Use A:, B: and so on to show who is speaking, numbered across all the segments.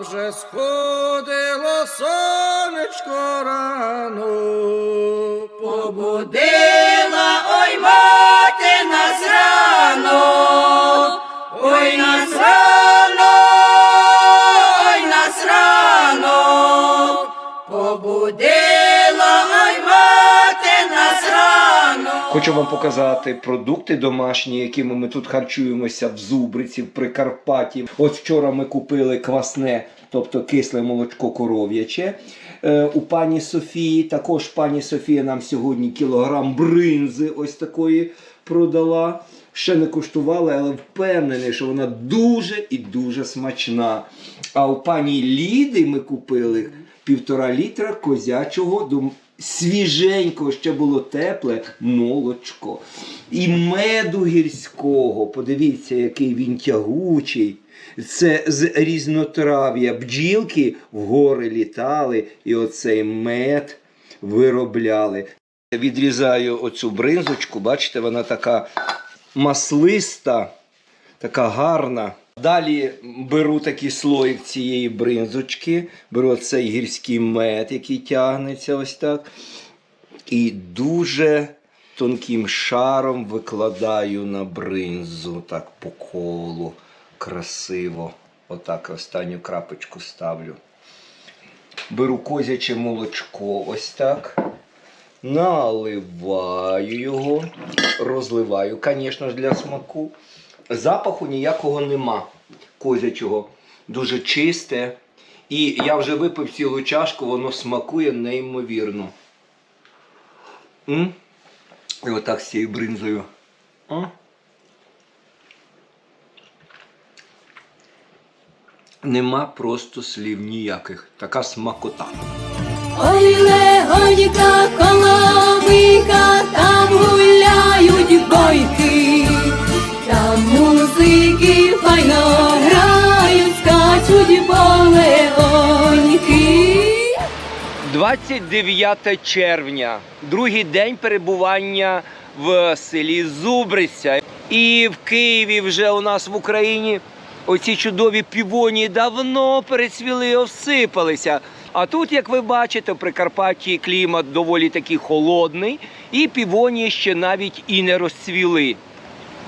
A: вже сходило сонечко рано,
B: Побудила, ой, мати нас рано,
C: Хочу вам показати продукти домашні, якими ми тут харчуємося в Зубриці, в Прикарпатті. От вчора ми купили квасне, тобто кисле молочко коров'яче. Е, у пані Софії. Також пані Софія нам сьогодні кілограм бринзи ось такої продала. Ще не куштували, але впевнений, що вона дуже і дуже смачна. А у пані Ліди ми купили півтора літра козячого дом- свіженького, ще було тепле молочко. І меду гірського. Подивіться, який він тягучий. Це з різнотрав'я. Бджілки в гори літали, і оцей мед виробляли. Відрізаю оцю бринзочку, бачите, вона така маслиста, така гарна. Далі беру такий слоїк цієї бринзочки, беру цей гірський мед, який тягнеться ось так. І дуже тонким шаром викладаю на бринзу, так по колу, красиво. Отак останню крапочку ставлю. Беру козяче молочко, ось так. Наливаю його, розливаю, звісно ж, для смаку. Запаху ніякого нема козячого, дуже чисте. І я вже випив цілу чашку, воно смакує неймовірно. М? І отак з цією бринзою. М? Нема просто слів ніяких. Така смакота.
B: Ой, легонька коломийка, там гуляють бойки, скачуть
C: 29 червня, другий день перебування в селі Зубриця. І в Києві вже у нас в Україні оці чудові півонії давно перецвіли, осипалися. А тут, як ви бачите, в Прикарпатті клімат доволі такий холодний, і півонії ще навіть і не розцвіли.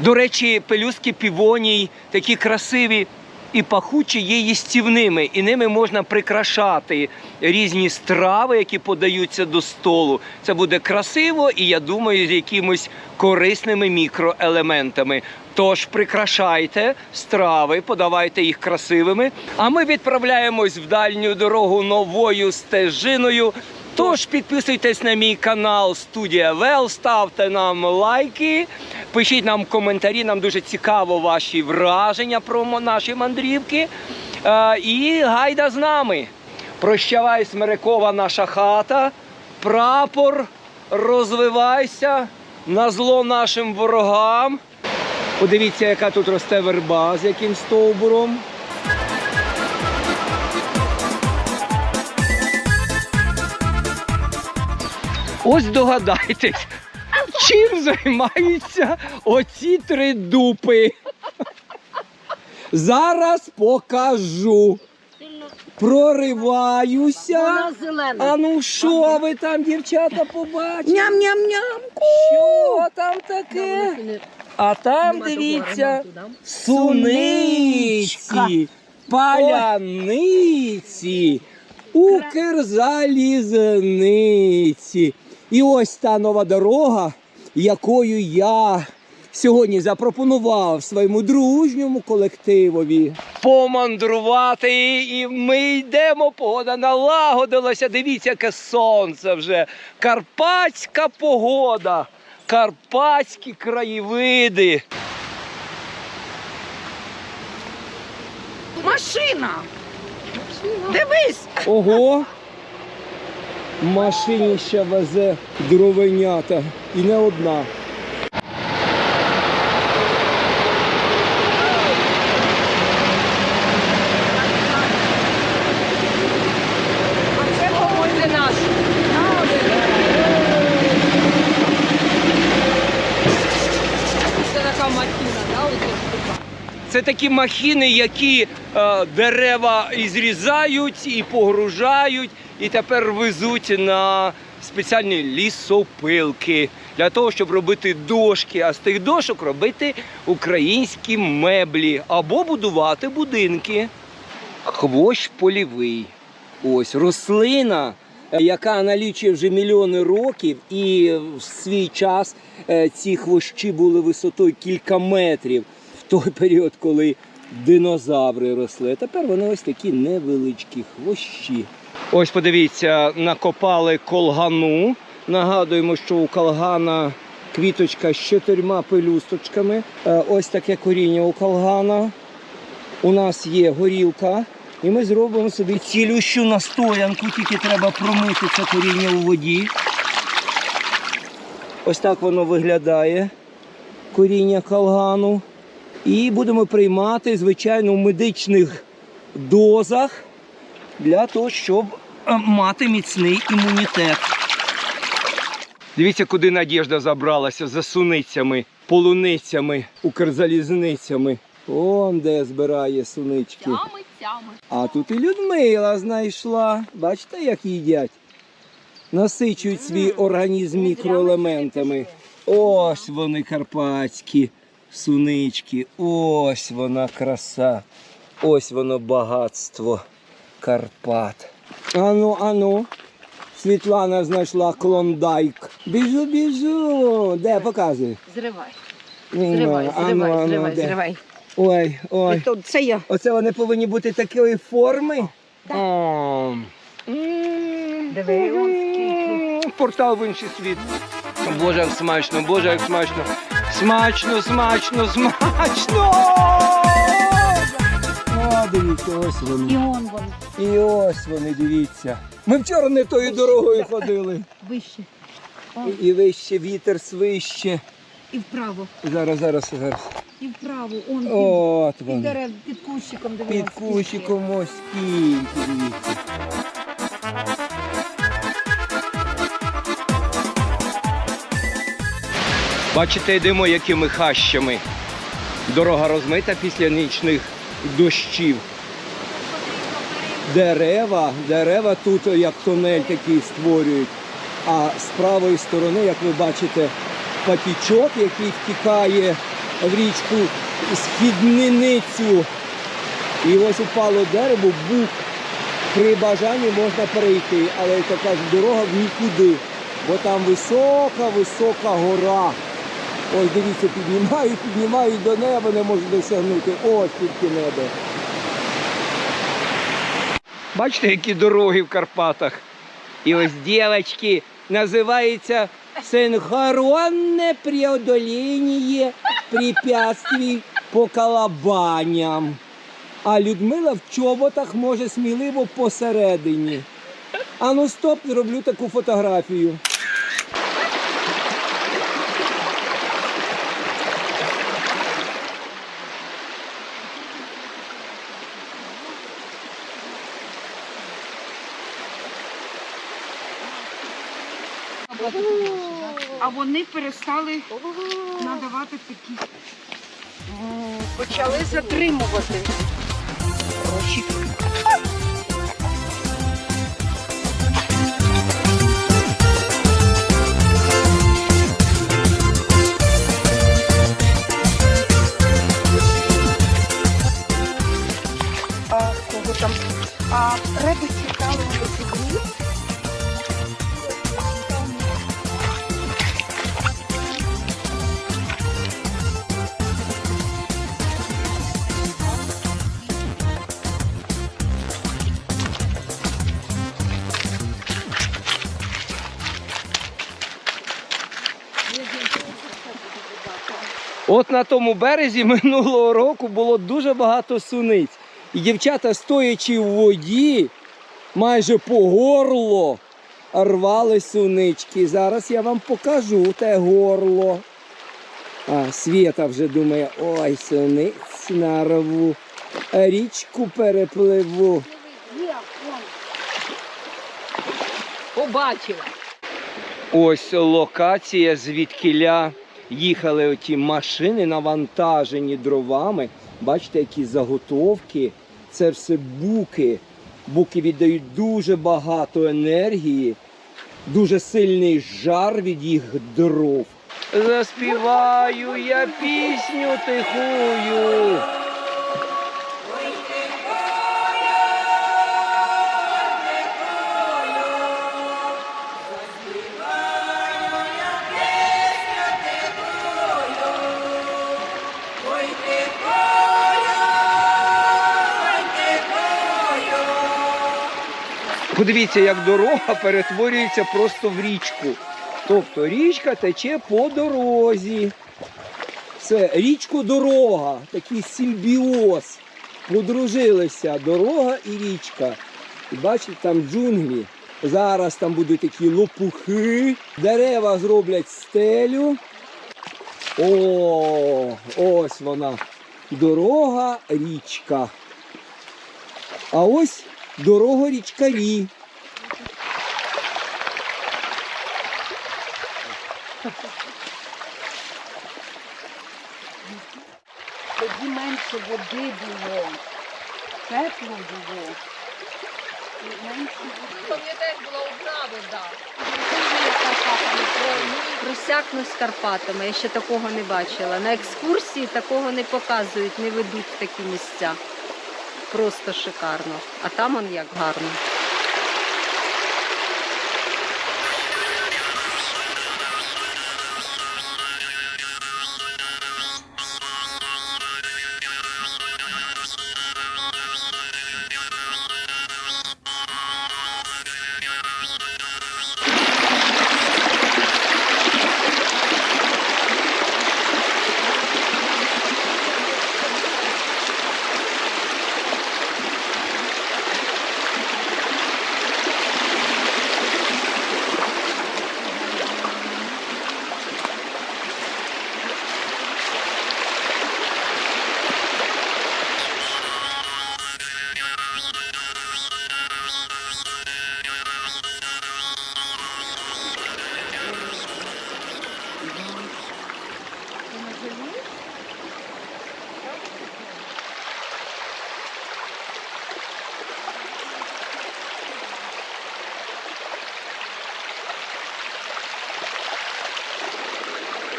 C: До речі, пелюстки півоній такі красиві і пахучі є їстівними, і ними можна прикрашати різні страви, які подаються до столу. Це буде красиво і я думаю, з якимось корисними мікроелементами. Тож прикрашайте страви, подавайте їх красивими. А ми відправляємось в дальню дорогу новою стежиною. Тож підписуйтесь на мій канал Студія Вел, ставте нам лайки, пишіть нам коментарі. Нам дуже цікаво ваші враження про наші мандрівки. Е, і гайда з нами. Прощавай, Смирекова, наша хата. Прапор, розвивайся на зло нашим ворогам. Подивіться, яка тут росте верба з яким стовбуром. Ось догадайтесь, чим займаються оці три дупи. Зараз покажу. Прориваюся. А ну що ви там, дівчата, побачите?
B: Ням-ням-ням.
C: Що там таке? А там дивіться суниці, паляниці, укрзалізниці. І ось та нова дорога, якою я сьогодні запропонував своєму дружньому колективові. Помандрувати, і ми йдемо, погода налагодилася. Дивіться, яке сонце вже. Карпатська погода, карпатські краєвиди.
D: Машина! Дивись!
C: Ого! Машині ще везе дровенята. І не одна.
D: А це по-моєму наш. Це
C: такі махіни, які е, дерева і зрізають, і погружають, і тепер везуть на спеціальні лісопилки для того, щоб робити дошки, а з тих дошок робити українські меблі або будувати будинки. Хвощ полівий. Ось рослина, е, яка налічує вже мільйони років, і в свій час е, ці хвощі були висотою кілька метрів той період, коли динозаври росли. Тепер вони ось такі невеличкі хвощі. Ось подивіться, накопали колгану. Нагадуємо, що у колгана квіточка з чотирма пелюсточками. Е, Ось таке коріння у колгана. У нас є горілка, і ми зробимо собі цілющу настоянку, тільки треба промити це коріння у воді. Ось так воно виглядає, коріння калгану. І будемо приймати, звичайно, в медичних дозах для того, щоб е, мати міцний імунітет. Дивіться, куди Надєжда забралася за суницями, полуницями, укрзалізницями. Он де збирає сунички.
B: Тями, тями.
C: А тут і Людмила знайшла. Бачите, як їдять? Насичують свій організм мікроелементами. Ось вони карпатські сунички. Ось вона краса. Ось воно багатство Карпат. Ану, ану. Світлана знайшла клондайк. Біжу, біжу. Де показуй?
D: Зривай, зривай,
C: ану,
D: зривай,
C: ану,
D: зривай,
C: де?
D: зривай.
C: Ой, ой.
D: Тут це я.
C: Оце вони повинні бути такої форми.
D: Так.
C: О.
D: Диви, он
C: М, Портал в інший світ. Боже, як смачно, боже, як смачно. Смачно, смачно, смачно. О, дивіться, ось вони.
B: І он вон,
C: І ось вони, дивіться. Ми вчора не тою дорогою ходили.
B: вище.
C: І вище вітер свище.
B: І вправо,
C: Зараз, зараз, зараз.
B: і вправо. Он під,
C: От
B: під
C: вони.
B: дерев, під кущиком диви.
C: Під кущиком ось скільки, дивіться. Бачите, йдемо якими хащами. Дорога розмита після нічних дощів. Дерева, дерева тут як тунель такий створюють. А з правої сторони, як ви бачите, патічок, який втікає в річку Східниницю. І ось упало дерево, бук. При бажанні можна перейти, але як то кажуть, дорога в нікуди, бо там висока, висока гора. Ось дивіться, піднімають, піднімають до неба, не можуть досягнути. Ось тільки небо. Бачите, які дороги в Карпатах. І ось дівчатки, називається синхронне преодоління препятствий по калабаням. А Людмила в чоботах може сміливо посередині. А ну стоп, зроблю таку фотографію.
D: А вони перестали надавати такі. Почали затримувати.
C: От на тому березі минулого року було дуже багато суниць. І дівчата, стоячи в воді, майже по горло рвали сунички. Зараз я вам покажу те горло. А Свєта вже думає, ой, суниць нарву, річку перепливу.
D: Побачила.
C: Ось локація, звідкиля їхали оті машини, навантажені дровами. Бачите, які заготовки. Це все буки. Буки віддають дуже багато енергії, дуже сильний жар від їх дров. Заспіваю я пісню тихую. Подивіться, як дорога перетворюється просто в річку. Тобто річка тече по дорозі. Це річку дорога, такий симбіоз. Подружилися дорога і річка. І бачите, там джунглі. Зараз там будуть такі лопухи, дерева зроблять стелю. О, ось вона. Дорога, річка. А ось дорога річкарі.
B: Тоді менше води було. Тепло було.
E: Пам'ятаєш, була одна вода.
F: Просякнуть з Карпатами. Я ще такого не бачила. На екскурсії такого не показують, не ведуть в такі місця. Просто шикарно. А там он як гарно.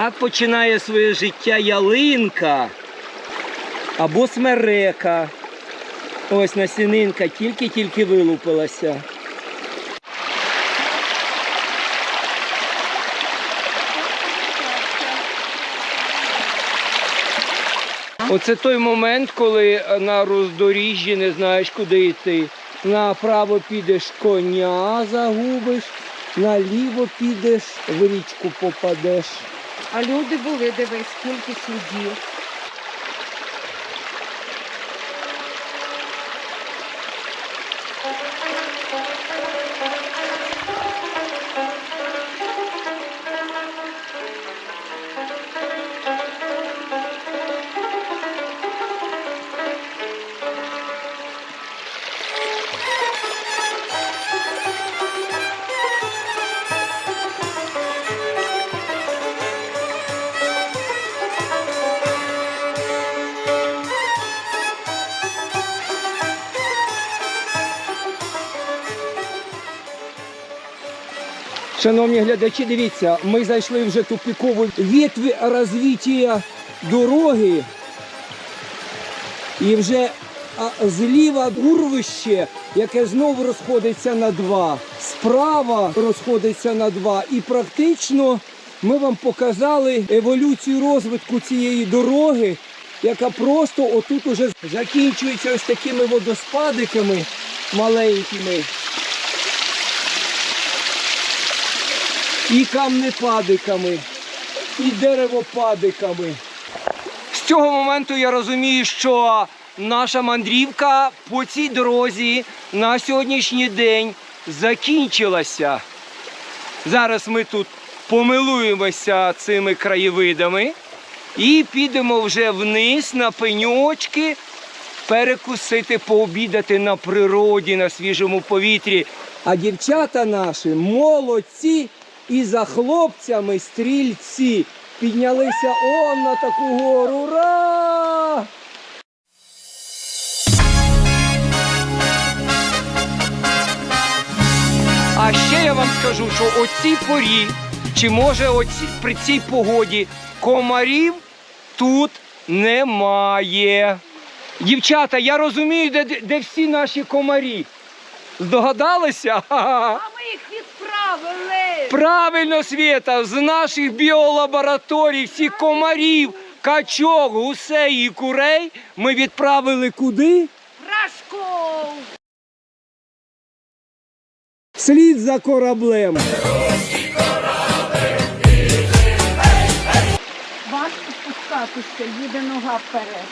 C: Так починає своє життя ялинка або смерека. Ось насінинка тільки-тільки вилупилася. Оце той момент, коли на роздоріжжі не знаєш, куди йти. Направо підеш коня загубиш, наліво підеш, в річку попадеш.
B: А люди були, дивись, скільки слідів.
C: Шановні глядачі, дивіться, ми зайшли вже тупікову ветві розвиття дороги. І вже зліва урвище, яке знову розходиться на два. Справа розходиться на два. І практично ми вам показали еволюцію розвитку цієї дороги, яка просто отут уже закінчується ось такими водоспадиками маленькими. І камнепадиками, і деревопадиками. З цього моменту я розумію, що наша мандрівка по цій дорозі на сьогоднішній день закінчилася. Зараз ми тут помилуємося цими краєвидами і підемо вже вниз на пеньочки, перекусити, пообідати на природі, на свіжому повітрі. А дівчата наші молодці і за хлопцями стрільці піднялися он на таку гору. Ура! А ще я вам скажу, що оці порі, чи може оці, при цій погоді комарів тут немає. Дівчата, я розумію, де де всі наші комарі. Здогадалися?
E: А ми їх
C: Правильно, Свєта, з наших біолабораторій всіх комарів, качок, гусей і курей ми відправили куди?
E: Рашков.
C: Слід за кораблем.
B: Важко спускатися, їде нога вперед.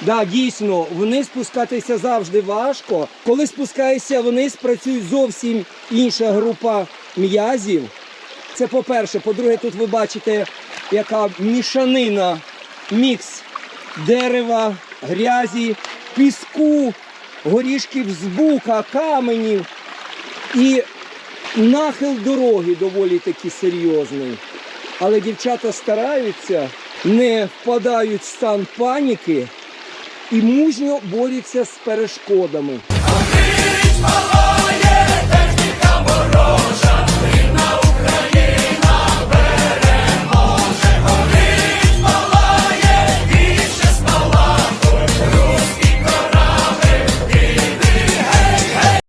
C: Да, дійсно, вниз спускатися завжди важко. Коли спускаєшся вниз, працює зовсім інша група м'язів. Це по-перше. По-друге, тут ви бачите, яка мішанина, мікс дерева, грязі, піску, горішків з бука, каменів. І нахил дороги доволі таки серйозний. Але дівчата стараються, не впадають в стан паніки і мужньо борються з перешкодами.